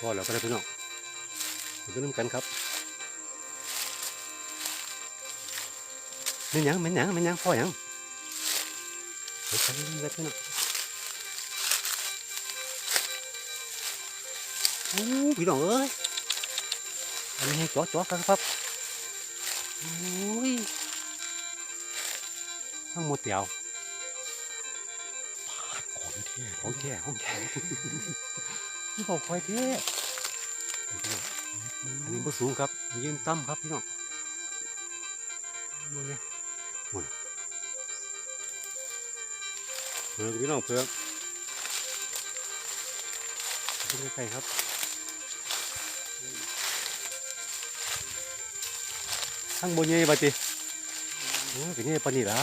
พอแล้วก็ได้พี่น้องไปดูน้ำกันครับเป็นหยังเป็นหยังเป็นหยังพ่อหยังไปกันเลยพี่น้องโอ้พี่น้องเอ้ยอันนี้ให้จ่อจ่อกันครับโอ้ยทั้งหมดเดียวปาดของแท้ของแท้ของแท้นี่บอกควายเท่ อันนี้บ่สูงครับยืนต่ำครับพี่น้องมึงไงมึงเพื่อนพี่น้องเพื่อนเป็นใกล้ๆครับทั้งบนเย่บาติโอ้ยเป็นเย่ปานนี่ละ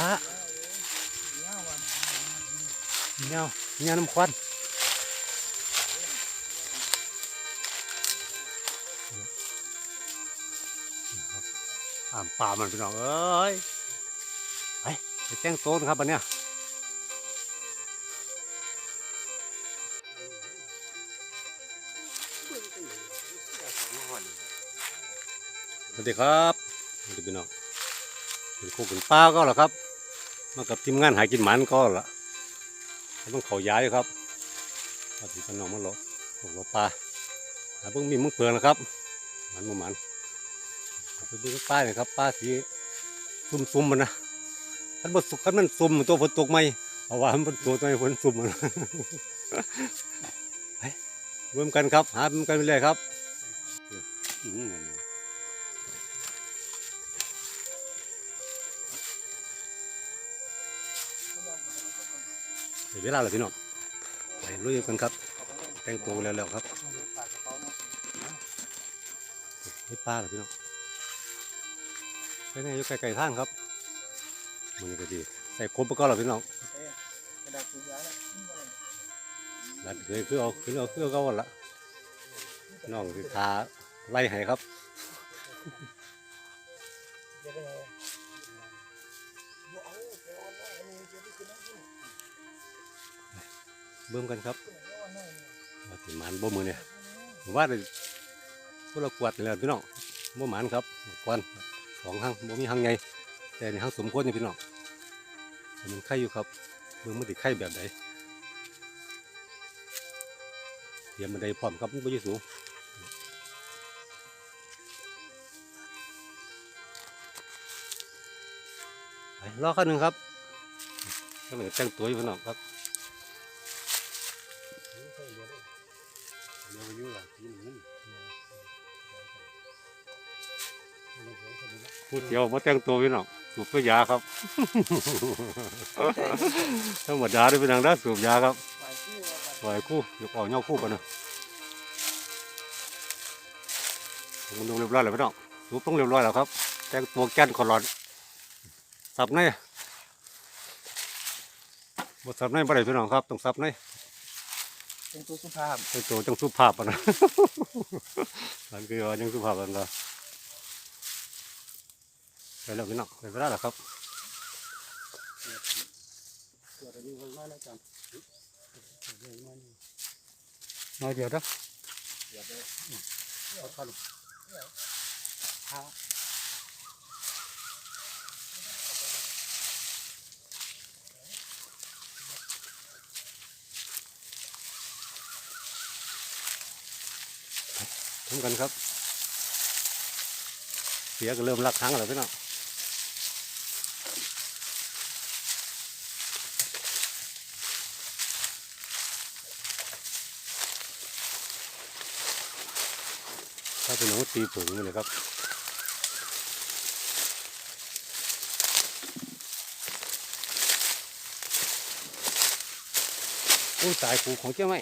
เงาเงาน้ำควัน อ่ามป่ามันพี่น้องเอ้ยไปไปแจ้งโซนครับอันเนี้ยสวัสดีครับสวัสดีพี่น้องเป็นคู่เป็นป้าก็เหรอครับ มากับทีมงานหากินหมันก็เหรอต้องเขาย้ายครับมาถึงพี่น้องมาหลบหลบปลาหาเพิ่งมีมึงเปลืองนะครับ หมันหมูหมัน ไปดูป้ายหน่อยครับป้าสีซุ่มๆมันนะท่านบดสุกท่านมันซุ่มตัวฝนตกไหมเพราว่ามันตัวตัวฝนซุ่มมันไปรวมกันครับ หาร่วมกันไปเลยครับเวลาเลยพี่น้องไปลุยกันครับ แต่งตัวแล้วแล้วครับนี่ป้าหรอพี่น้อง ไปไหนอยู่ไกลๆทางครับมันก็ดีใส่ครบไปก็หรอพี่น้องกระดาษสียาเนี่ยรัดเคยคือเอาคือเอาคือเอาก็วันละน้องสิทาไล่ให้ครับเบิ่มกันครับเอาไว้หน่อยว่าสิหมันบ่มือเนี่ยว่าเลยพวกเรากวดนี่แหละพี่น้องบ่หมันครับกวน สองหังบ่มีหังไงแต่ในี่หังสมควรนี่พี่น้องมันไข่อยู่ครับเบิ่งมันติดไข่แบบไหนเตรียมมันไดพร้อมครับมันบ่อยู่สูงรอข้าหนึ่งครับก็เหมือนแต่งตัวอยู่ข้างนอกครับ พูดเดียวมาแต่งตัวพี่น้องสูบเพื่อยาครับ ธรรมดาด้วยเป็นทางด้านสูบยาครับหลายคู่ว่าไปปล่อยคู่ยกออกเงาคู่กันนะมันลงเรียบร้อยแล้วพี่น้องสูบต้องเรียบร้อยแล้วครับ แต่งตัวแก้นคอรอนสับในบทสับในบ่ได้พี่น้องครับต้องสับในเป็นตัวสุภาพเป็นตัวจังสุภาพอะนะนั่นคือว่าจังสุภาพอันละ ไปแล้วพี่น้องไปแล้วล่ะครับตัวนี้มันมาแล้วจังน้อยเดียวเด้อเดี๋ยวเดี๋ยวเอาเข้าลงทำกันครับ เสียก็เริ่มลักครั้งแล้วพี่น้อง ถ้าเป็นหนูตีผึ่งเลยครับโอ้ยตายผูของเจ้าไม่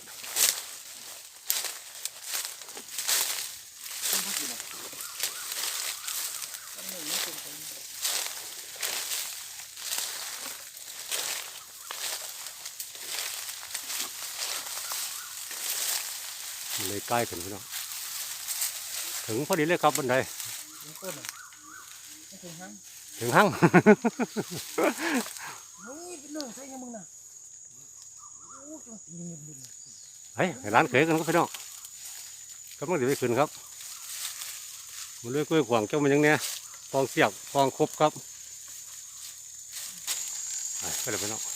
เลยใกล้ถึงพี่น้อง ถึงพอดีเลยครับบันไดถึงต้นอะไม่ถึงห้างถึงห้างเฮ้ยเป็นเรื่องใช่ยังมึงน่ะโอ้จงตีเงียบดิเฮ้ยให้ร้านเขยกันก็พี่น้องกำลังจะไปขึ้นครับมันเลื่อยกล้วยขวางเจ้ามันยังเนี้ยฟองเสียบฟองครบครับไปไปเลยพี่น้อง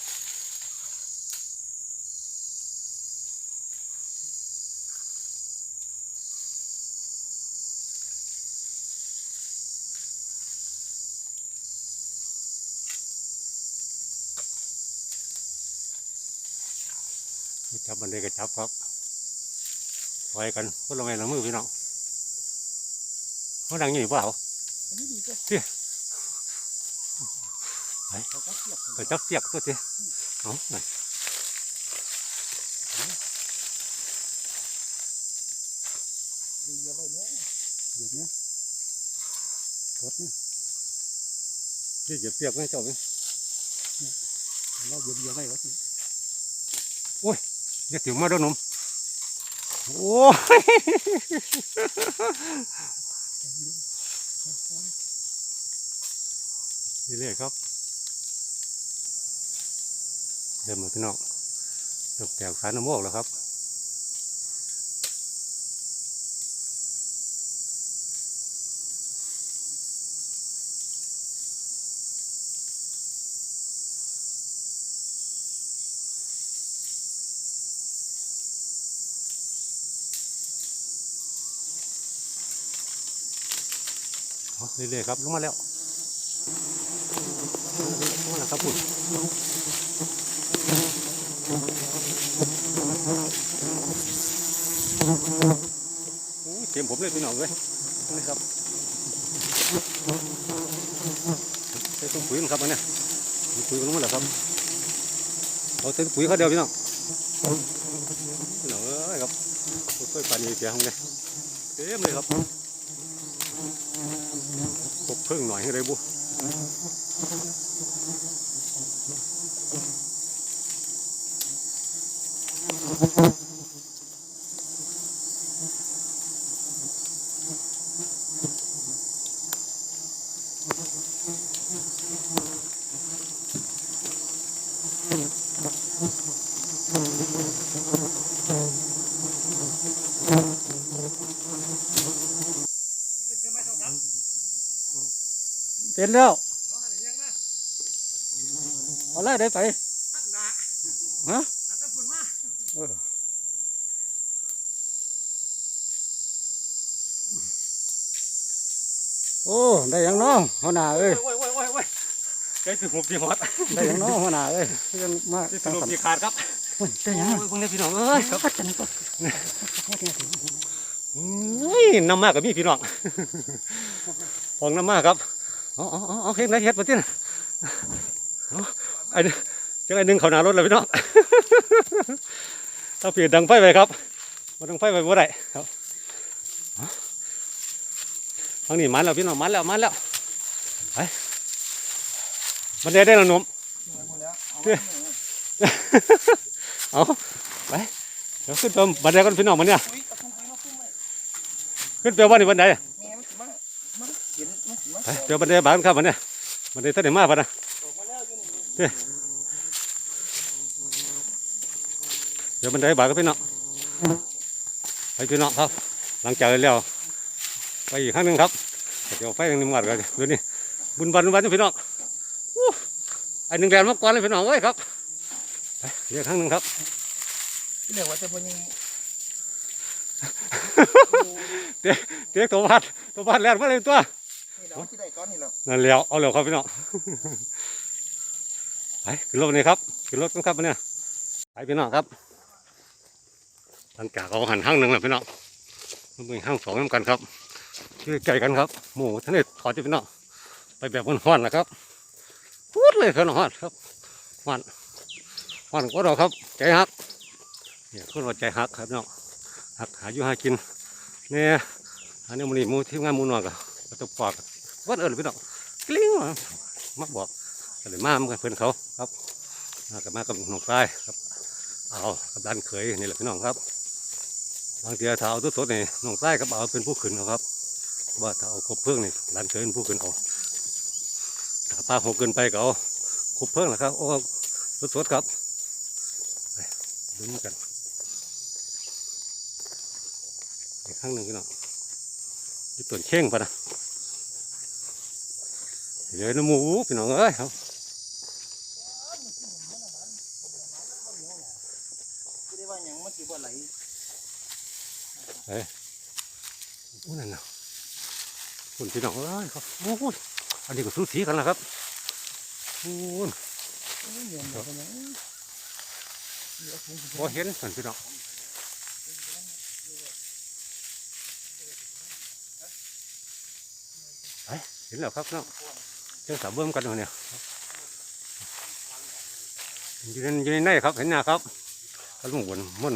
จับบันไดก็จับครับไว้กันก็ลงไงละมือพี่น้องเขาดังอยู่เปล่าอันนี้ดีก็เตี้ยเขาก็เทียบกันก็จับเสียกตัวทีเอานั่นดีเอาไว้เนี่ยเหยียบเนี่ยกดเนี่ยนี่เหยียบเสียกไม่เจ้าไหมเราเหยียบเหยียบไว้ก็สิอย่าถิ่มมาด้วยนมโอ้ยนี่เลยครับเริ่มาพี่น้องตกแตกสารน้ำโมกแล้วครับ เอาเรื่อยๆครับลงมาแล้วลงมาแล้วครับคุณโอ้ยเต็มผมเลยพี่น้องเลยนี่ครับใส่ตุ้งปุ๋ยนะครับอันเนี้ยมีปุ๋ยลงมาแล้วครับเอาเต็มปุ๋ยเขาเดียวพี่น้องพี่น้องเอ้ยครับค่อยๆปั่นยีเสียของเลยเต็มเลยครับ พบเพิ่งหน่อยให้ได้บุ เป็นแล้วเอาเลยได้ไปฮะเออโอ้ ได้หยังน้องหัวหน้าเอ้ยโอ้ยโอ้ยโอ้ยโอ้ยใจถึงหุบที่ฮอดได้หยังน้องหัวหน้าเอ้ยยังมาที่ตั้งถล่มสันที่ขาดครับได้หยังโอ้ยพวกนี้พี่น้องเอ้ยครับจันก็อุ้ยน้ำมากกับมีพี่น้องฟองน้ำมากครับ อ๋ออ๋อเอเฮ็ดไรเฮ็ดมาที่น่ะไอ้นี่จังไอ้หนึ่งเขาหนารถเลยพี่น้องถ้าเปลี่ยนดังไฟไปครับมาดังไฟไปบ่ได้ครับทางนี้มันแล้วพี่น้องมันแล้วมันแล้วไปมันได้ได้แล้วหนุ่มเอาเฮ้อไปเดี๋ยวขึ้นไปบันไดกันพี่น้องมันเนี่ยขึ้นไปว่านี่บันได เดี๋ยวบันไดบานครับมันเนี่ยบันไดท่านได้มาปะนะออกมาแล้วอยู่นี่เดี๋ยวบันไดบานก็พี่น้องไปพี่น้องครับ หลังจากแล้วไปอีกครั้งหนึ่งครับเดี๋ยวไฟยังนิ่มกัดกันดูนี่บุญบันบุญบันพี่น้องอู้ไอ้หนึ่งแดนมาก่อนเลยพี่น้องเอ้ยครับไปเรียกครั้งหนึ่งครับเรียกว่าจะเป็นยังเรียกตัวพัดตัวพัดแล่นมาเลยตัว นี่เราที่ได้ก้อนนี่เรานั่นแล้วเอาแล้วครับพี่น้องไปขึ้นรถนี่ครับขึ้นรถกันครับเนี่ยไปพี่น้องครับหลังจากเอาหันห้างหนึ่งแล้วพี่น้องมันมีห้างสองเหมือนกันครับชื่อไก่กันครับหมูท่านนี่ถอดที่พี่น้องไปแบบมันห้อนๆนะครับพูดเลยครับน้องห้อนครับห้อนห้อนก็เราครับใจฮักเนี่ยคนว่าใจฮักครับพี่น้องฮักหาอยู่หากินเนี่ยอันนี้มันนี่มูที่งานมูนวกอะต้องปอก วัดเอิญพี่น้องกลิ้งมามาบอกก็เลยมาเหมือนกันเพื่อนเขาครับมากับมากับหนองทรายครับเอากับด้านเขยนี่แหละพี่น้องครับบางทีถ้าเอาตัวสดนี่หนองทรายกับเอาเป็นผู้ขึ้นเอาครับ ว่าถ้าเอาคบเพื่องนี่ด้านเขยเป็นผู้ขึ้นเอาถ้าปลาหกเกินไปก็เอาคบเพื่องแหละครับโอ้ตัวสดครับไปดูกันนี่ข้างหนึ่งพี่น้องที่ต้นเข่งปะนะ เดี๋ยวน้ำหมูพี่น้องเอ้ยครับไม่ได้ว่าหยังมันสิบ่ไหลอู้นั่นน่ะคุณพี่น้องเอ้ยครับโอ้ยอันนี้ก็สูสีกันแล้วครับโอ้ยโอ้ยเหนียวเหนียวเป็นหยังเดี๋ยวผมพอเห็นเหมือนพี่น้องไปเห็นแล้วครับน้องเจ้าสาวเบิ่มกันหน่อยเนี่ยอยู่ในอยู่ในในครับเห็นหน้าครับก็ลุงบนมัน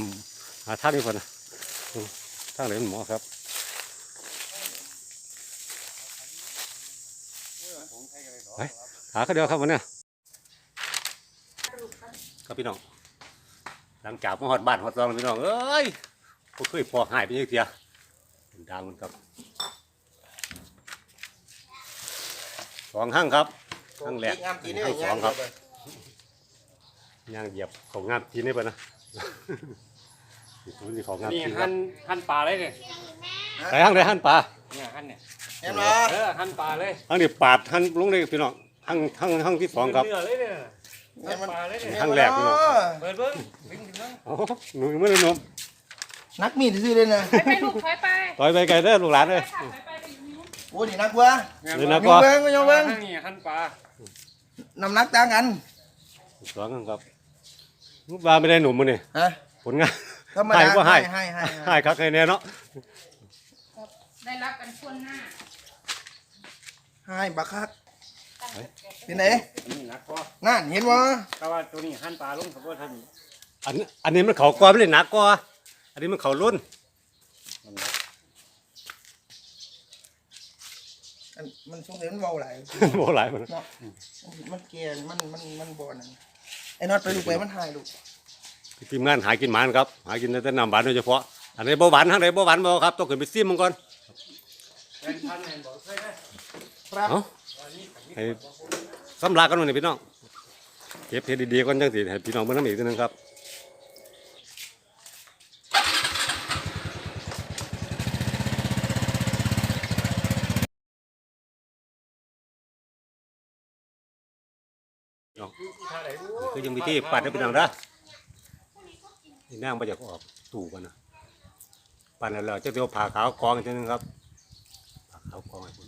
หาท่านี้คนนะอืมทาไหนมันหมอครับไปหาก็เดียวครับวันเนี้ยครับพี่น้องหลังจากมาหอดบ้านหอดซองพี่น้องเอ้ยก็เคยพอหายไปยังเทียดังมันครับ สองห้างครับข้างแรกงามตีนี่ข้างสองครับย่างเหยียบของงามทีนี่ปะนะนี่ของงามนี่ทีคหั่รับนหั่นปลาเลยเนี่ยใส่ห้างใดห้างปลาเนี่ยหั่นเนี่ยเห็นบ่เออหั่นปลาเลยห้างนี้ปาดห้างลงเลยพี่น้องห้างห้างห้างที่สองครับเนื้อเลยเนี่ยหั่นปลาเลยเนี่ยครั้งแรกพี่น้องเปิดเบิ้งดึงดึงนะโอ้หนูไม่ได้นมนักมีดซื่อเลยนะไปไปลูกถอยไปต่อยไปไกลเด้อลูกหลานเลย โอ้ยนี่นักกว่าเดี๋ยวนะยกเบิ้งก็ยกเบิ้งหั่นนี่หั่นปลาน้ำหนักต่างกันสองห้างครับลูกหลานไม่ได้หนุ่มมันนี่ฮะผลงานธรรมดาให้บ่ให้ให้ให้ให้ครับให้แน่เนาะได้รับกันทั่วหน้าให้บักคักเป็นไหนนี่หนักพอนั่นเห็นบ่แต่ว่าตัวนี้หั่นปลาลงเขาก็ทอันอันนี้มันเขากว่าไม่ได้หนักกว่าอันนี้มันเขารุ่น อันมันสงสัยมันเบาหลายโบหลายมันเนาะมันเกลียมันมันมันบ่นั่นไอ้น็อตไปลูกไปมันหายลูกทีมงานหากินหมานครับ หากินแต่น้ำหวานโดยเฉพาะ อันนี้บ่หวานทางไหนบ่หวานบ่ครับต้องขึ้นไปซิมมันก่อนำเป็นพันเห็นบอกเคยได้ครับเอาให้สำลักกันหน่อยนี่พี่น้องเก็บเฮ็ดดีๆก่อนจังสิให้พี่น้องเบิ่งน้ำอีกทีหนึงครับ คือ ยังมีที่ปัดให้พี่น้องนะนี่นั่งมาจากออกตู่กันนะปั่นแล้วเราจะเดี๋ยวผ่าขาวกองอีกทีนึงครับผ่าขาวกองให้คุณ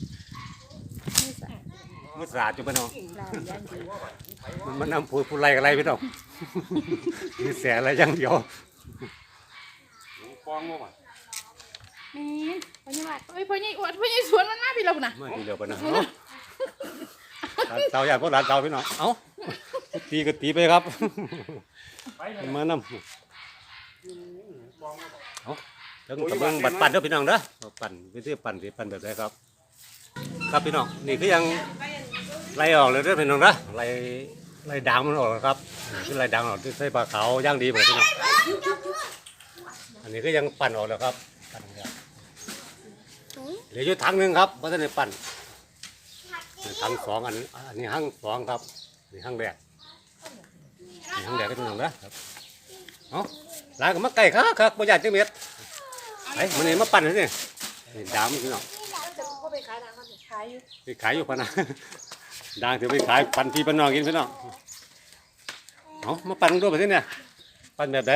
มือสะอาดจุ๊บพี่น้องมันมันนำพูดพูดไรกับไรพี่น้องมีแสอะไรอย่างเดียวฟองบ่วะแม่พ่อใหญ่ว่าเอ้ยพ่อใหญ่อวดพ่อใหญ่สวนมันมาพี่เราน่ะไม่ดีเดียวกันนะเอาเตาอย่างพวกหลานเตาพี่น้องเอ้า ตีก็ตีไปครับเลยมานำเอาเดี๋ยวกำลังบัดปั่นเด้อพี่น้องเด้อปั่นวิธีปั่นสิปั่นแบบไหนครับ ครับพี่น้องนี่คือยังไล่ออกเลยเด้อพี่น้องนะไล่ไล่ด่างมันออกแล้วครับคือไล่ด่างออกที่ใส่ปลาขาวย่างดีเหมือนพี่น้องอันนี้ก็ยังปั่นออกแล้วครับปั่นแล้วเหลืออยู่ถังหนึ่งครับเพราะฉะนั้นปั่นนี่ถังสองอันอันนี้หั่งสองครับนี่หั่งแรก นี่หั่งแรกก็พี่น้องนะครับเอาลายก็มาไก่ครับครับประหยัดจังเม็ดไอ้มันนี่มาปั่นนี่นี่ดางมันพี่น้องขายอยู่ไปขายอยู่พะนะดังถือไปขายปั่นพี่ปันน้องกินพี่น้องเอามาปั่นด้วยไปที่เนี่ยปั่นแบบใด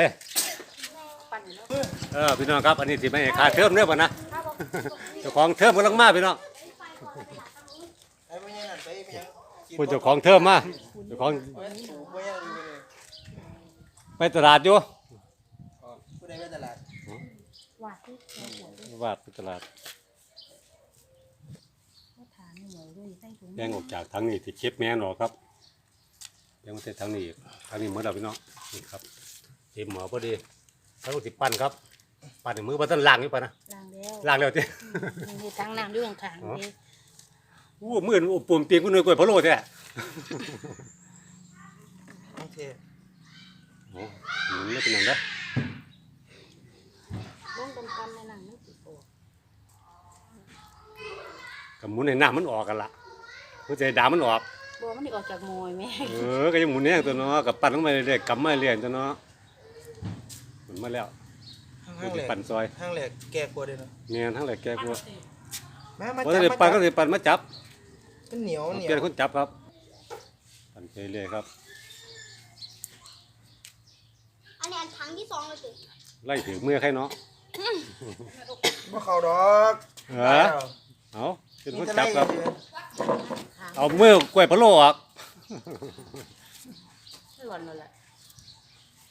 ปั่นอยู่แล้วเออพี่น้องครับอันนี้สิไม่ให้ค่าเทอมเนื้อปะนะเจ้าของเทอมกำลังมาพี่น้องไอ้บ่ยังนั่นไปไปยังผู้เจ้าของเทอมมาเจ้าของ บ่ยังสูบบ่ยังอยู่เลย ไปตลาดอยู่ผู้ใดไปตลาดว่าที่หัวว่าไปตลาดเขาถามหน่อยด้วยใส่ถุงแบ่งออกจากทางนี้ที่เก็บแม่นออกครับแบ่งมาใส่ทางนี้อีกทางนี้เหมือนเราพี่น้องนี่ครับเต็มหมอพอดีทางนู้นสิปั่นครับ ปั่นในมือบัตันล่างอยู่ปะนะล้างแล้วล่างแล้วจีมีทั้งน้ำด้วยข้างๆนี่อู้มือนอุบปุ่มเตียงกูหน่วยกล้วยพะโล้แท้ โอเค โอ้หมุนไม่เป็นอย่างนั้นลงกันๆในหนังมันสิโตกับหมุนในน้ำมันออกกันละหัวใจดามันออกบ่มันนี่ออกจากมวยแม่ เออ ก็ยังหมุนเนี่ยตัวเนาะกับปั่นลงมาเรื่อยๆกำมาเรื่อยๆตัวเนาะหมุนมาแล้วข้างห้างแหลกปั่นซอยห้างแหลกแก่กว่าเด้เนาะเมียนทั้งหลายแกกลัวมามาว่าจับจะมาปั่นจัก็บจะปั่นมาจับมันเหนียวเหนีเปลี่ยยนวคนจับครับ ปั่นไปเรื่อยครับ อันนี้อันครั้งที่สองเลยสิไล่ถือมือใครเนาะบ่เข้าดอกเออเอาเป็นคนจับครับนี่จะไล่เอามือกล้วยพะโล้ออกหล่นเลย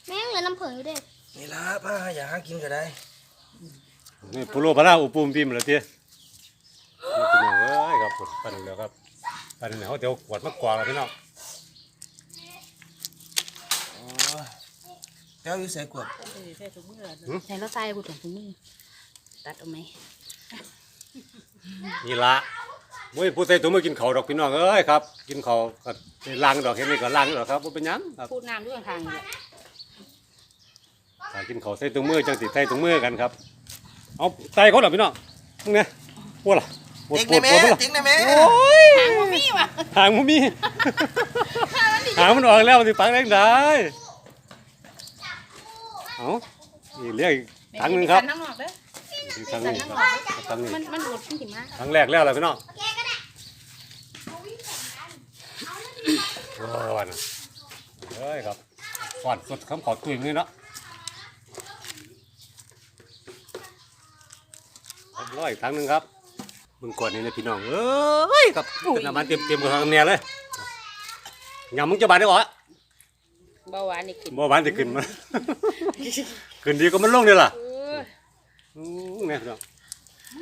แม่งเหลือน้ำผึ้งอยู่เด้นี่ล่ะป้าอยากหากินก็ได้นี่พะโล้พะลาอุปุมปิมแล้วเตี้ยนี่พี่น้องเอ้ยครับผมปั่นแล้วครับปั่นแล้วเขาเดี๋ยวขวดมากวางแล้วพี่น้อง อ๋อแล้วอยู่ใส่กวดใส่แล้วใส่กูถุงถุงมือตัดเอาไหมนี่ละมุ้ยผู้ใส่ถุงมือกินข้าวดอกพี่น้องเอ้ยครับกินข้าวก็ได้ล้างดอกเห็นนี่ก็ล้างดอกครับบ่เป็นหยังครับพูดน้ำด้วยทางๆนี่แหละถ้ากินข้าวใส่ถุงมือจังสิใส่ถุงมือกันครับเอาใส่เขาหรอพี่น้องมึงเนี่ยปวดล่ะปวดติ๊กปวได้ดไหมปวดปวดล่ะติ๊กได้ไหมทางบ่มีว่ะหางมันมีหางมันออกแล้วมันสิปังได้ได้ เอาอีกเรียกอีกครั้งหนึงครับทั้งนอกเด้ออีกครั้งหนึงครับครั้งหนึงมันมันดูดขึ้นถึงมาครั้งแรกแล้วล่ะพี่น้องโอ้วันน่ะเฮ้ยครับฟอนสดคำขอตุ้ยมือเนาะเรียบร้อยอีกครั้งหนึงครับมึงก่อนนี่นะพี่น้องเอ้ยครับเป็นน้ำมันเต็มเต็มๆกับทางเนี่ยเลยยำมึงจะบาดได้บ่ เบาหวานนี่ขึ้นบ่บานจะขึ้นมาขึ้นดีก็มันลงนี่ล่ะเอออู้เนี่ยพี่น้อง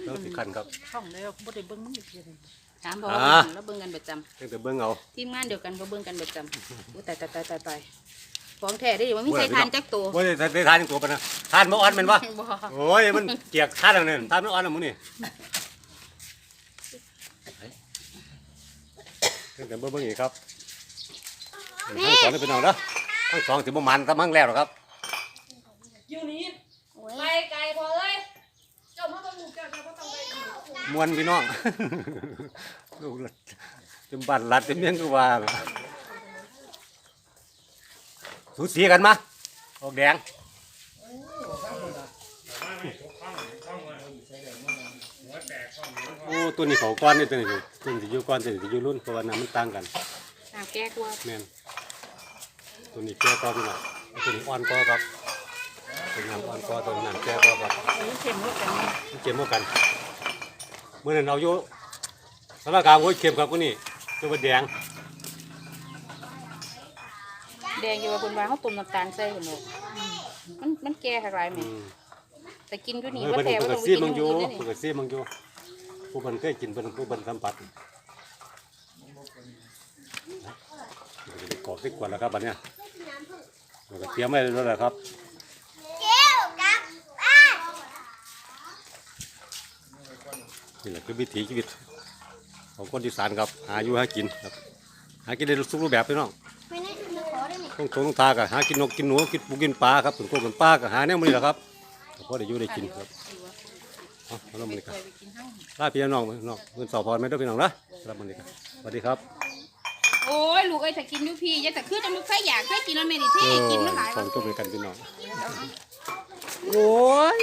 เราสิขันครับ ช่องแล้วบ่ได้เบิ่งมึงอีกเทื่อหนึ่งถามบอกอ่าว่าแล้วเบิ่งกันประจำเพียงแต่เบิ่งเอา ทีมงานเดียวกันก็เบิ่งกันประจำอุ้ยตายตายตายตายตายของแท้ได้ว่ามีใส่ทานจักตัวโอ้ยได้ได้ทานตัวปะนะทานบ่อ่อนแม่นบ่ บ่โอ้ยมันเกียกทานอันนั้นทานมันอ่อนอันมื้อนี่เพียงแต่เบิ่งเบิ่งอีกครับทั้งสองนี่พี่น้องเด้อ ทั้งสองสิบ่มันซะมั่งแล้วหรอกครับโอ้ยไปไกลพอเลยเจ้ามาต้องหมู่เจ้าเจ้าบ่ต้องไปมวนพี่น้อง ลูกหลานจมบันลัดเต็มเมียงคือว่าน่ะสูสีกันมาออกแดง โอ้ตัวนี้เขาก้อนนี่ตัวนี้ตัวนี้สิอยู่ก้อนตัวนี้สิอยู่รุ่นเพราะว่าน้ำมันต่างกันน้ำแก้กลัว แม่น ตัวนี้แก่กว่าพี่น้องตัวนี้อ่อนกว่าครับตัวนี้น้ำอ่อนกว่าตัวนี้น้ำแก่กว่าครับนี่เข็มหมดกันนี่มันเค็มเหมือนกันเมื่อนั้นเอาอยู่สารกลางโอ้ยเค็มครับกูนี่ตัวมันแดงแดงอยู่ว่าคนว่าเขาต้มน้ำตาลใส่กันหมดมันมันแก่คักหลายแม่อืมแต่กินอยู่เอนี่อว่าเพิ่นแต่เพิ่ว่านก็ต้องไปซีกินมังอยู่อยู่นี่เพิ่นก็ซีมังอยู่ผู้เพิ่นเคยกินเพิ่นผู้เพิ่นสัมผัสกรอบที่กวนแล้วครับบัดเนี้ย เราก็เตรียมไว้แล้วแหละครับเจ้ากับป้านี่แหละคือวิถีชีวิตของคนอีสานครับหาอยู่หากินครับ หากินได้ทุกรูปแบบพี่น้องไม่ได้อได้ไหมต้องทาก็หากินนกกินหนูกินปูกินปลาครับถึงโคกินปลาก็หาแนวมันนี่แหละครับพอได้อยู่ได้กินครับเอาเอาละมันนี่ครับลาพี่น้องน้องเงินสอบพรไม่ต้องพี่น้องนะรับมันนี่ครับสวัสดีครับ โอ้ยลูกเอ้ยถ้ากินอยู่พี่อย่าแต่คือจังลูกใครอยากเคยกินแล้วแม่นี่ที่กินมันหลายสวัอนนก็เป็นกันพี่น้อง โอ้ย